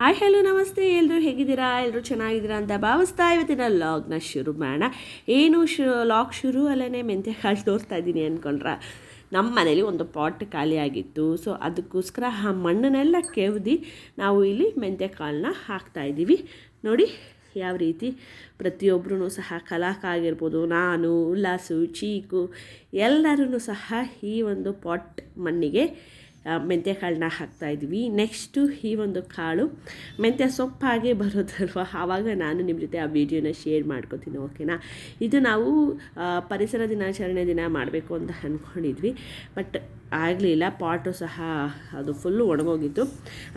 Hi, hello, ನಮಸ್ತೆ. ಎಲ್ಲರೂ ಹೇಗಿದ್ದೀರಾ? ಎಲ್ಲರೂ ಚೆನ್ನಾಗಿದ್ದೀರಾ ಅಂತ ಭಾವಿಸ್ತಾ ಇವತ್ತಿನ ಲಾಗ್ನ ಶುರು ಮಾಡೋಣ. ಏನು ಶು, ಲಾಗ್ ಶುರು ಅಲ್ಲೇ ಮೆಂತ್ಯ ಕಾಳು ತೋರಿಸ್ತಾ ಇದ್ದೀನಿ ಅಂದ್ಕೊಂಡ್ರ ನಮ್ಮ ಮನೇಲಿ ಒಂದು ಪಾಟ್ ಖಾಲಿಯಾಗಿತ್ತು ಸೊ, ಅದಕ್ಕೋಸ್ಕರ ಆ ಮಣ್ಣನ್ನೆಲ್ಲ ಕೆವ್ದು ನಾವು ಇಲ್ಲಿ ಮೆಂತ್ಯ ಕಾಳನ್ನ ಹಾಕ್ತಾಯಿದ್ದೀವಿ ನೋಡಿ, ಯಾವ ರೀತಿ ಪ್ರತಿಯೊಬ್ಬರೂ ಸಹ ಕಲಾಕ ಆಗಿರ್ಬೋದು. ನಾನು, ಉಲ್ಲಾಸು, ಚೀಕು ಎಲ್ಲರೂ ಸಹ ಈ ಒಂದು ಪಾಟ್ ಮಣ್ಣಿಗೆ ಮೆಂತ್ಯ ಕಾಳನ್ನ ಹಾಕ್ತಾಯಿದ್ವಿ ನೆಕ್ಸ್ಟು ಈ ಒಂದು ಕಾಳು ಮೆಂತ್ಯ ಸೊಪ್ಪಾಗೆ ಬರೋದಲ್ವ? ಆವಾಗ ನಾನು ನಿಮ್ಮ ಜೊತೆ ಆ ವಿಡಿಯೋನ ಶೇರ್ ಮಾಡ್ಕೊತೀನಿ ಓಕೆನಾ ಇದು ನಾವು ಪರಿಸರ ದಿನಾಚರಣೆ ದಿನ ಮಾಡಬೇಕು ಅಂತ ಅಂದ್ಕೊಂಡಿದ್ವಿ ಬಟ್ ಆಗಲಿಲ್ಲ, ಪಾಟು ಸಹ ಅದು ಫುಲ್ಲು ಒಣಗೋಗಿತ್ತು.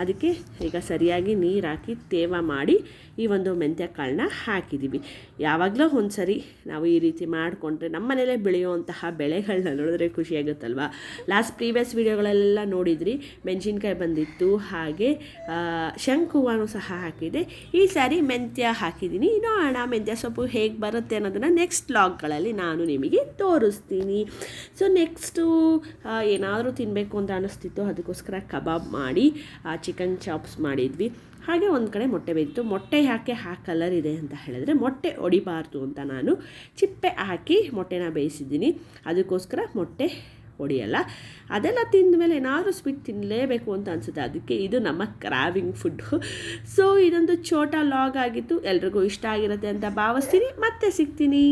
ಅದಕ್ಕೆ ಈಗ ಸರಿಯಾಗಿ ನೀರು ಹಾಕಿ ತೇವ ಮಾಡಿ ಈ ಒಂದು ಮೆಂತ್ಯ ಕಾಳನ್ನ ಹಾಕಿದ್ದೀವಿ ಯಾವಾಗಲೂ ಒಂದು ಸರಿ ನಾವು ಈ ರೀತಿ ಮಾಡಿಕೊಂಡ್ರೆ ನಮ್ಮ ಮನೇಲೇ ಬೆಳೆಯುವಂತಹ ಬೆಳೆಗಳನ್ನ ನೋಡಿದ್ರೆ ಖುಷಿಯಾಗುತ್ತಲ್ವ ಲಾಸ್ಟ್ ಪ್ರೀವಿಯಸ್ ವೀಡಿಯೋಗಳೆಲ್ಲ ನೋಡಿದ್ರಿ, ಮೆಣಸಿನ್ಕಾಯಿ ಬಂದಿತ್ತು, ಹಾಗೆ ಶಂಕುವನು ಸಹ ಹಾಕಿದೆ. ಈ ಸಾರಿ ಮೆಂತ್ಯ ಹಾಕಿದ್ದೀನಿ. ನೋಡೋಣ ಮೆಂತ್ಯ ಸೊಪ್ಪು ಹೇಗೆ ಬರುತ್ತೆ ಅನ್ನೋದನ್ನು ನೆಕ್ಸ್ಟ್ ಲಾಗ್ಗಳಲ್ಲಿ ನಾನು ನಿಮಗೆ ತೋರಿಸ್ತೀನಿ. ಸೊ ನೆಕ್ಸ್ಟು ಏನಾದರೂ ತಿನ್ನಬೇಕು ಅಂತ ಅನ್ನಿಸ್ತಿತ್ತು ಅದಕ್ಕೋಸ್ಕರ ಕಬಾಬ್ ಮಾಡಿ ಚಿಕನ್ ಚಾಪ್ಸ್ ಮಾಡಿದ್ವಿ. ಹಾಗೆ ಒಂದು ಕಡೆ ಮೊಟ್ಟೆ ಬೇಯಿತ್ತು ಮೊಟ್ಟೆ ಯಾಕೆ ಆ ಕಲರ್ ಇದೆ ಅಂತ ಹೇಳಿದ್ರೆ ಮೊಟ್ಟೆ ಒಡಿಬಾರ್ದು ಅಂತ ನಾನು ಚಿಪ್ಪೆ ಹಾಕಿ ಮೊಟ್ಟೆನ ಬೇಯಿಸಿದ್ದೀನಿ. ಅದಕ್ಕೋಸ್ಕರ ಮೊಟ್ಟೆ ಹೊಡಿಯಲ್ಲ ಅದೆಲ್ಲ ತಿಂದ ಮೇಲೆ ಏನಾದರೂ ಸ್ವೀಟ್ ತಿನ್ನಲೇಬೇಕು ಅಂತ ಅನಿಸುತ್ತೆ. ಅದಕ್ಕೆ ಇದು ನಮ್ಮ ಕ್ರಾವಿಂಗ್ ಫುಡ್ಡು ಸೊ ಇದೊಂದು ಛೋಟಾ ಲಾಗ್ ಆಗಿತ್ತು. ಎಲ್ರಿಗೂ ಇಷ್ಟ ಆಗಿರುತ್ತೆ ಅಂತ ಭಾವಿಸ್ತೀನಿ. ಮತ್ತೆ ಸಿಗ್ತೀನಿ.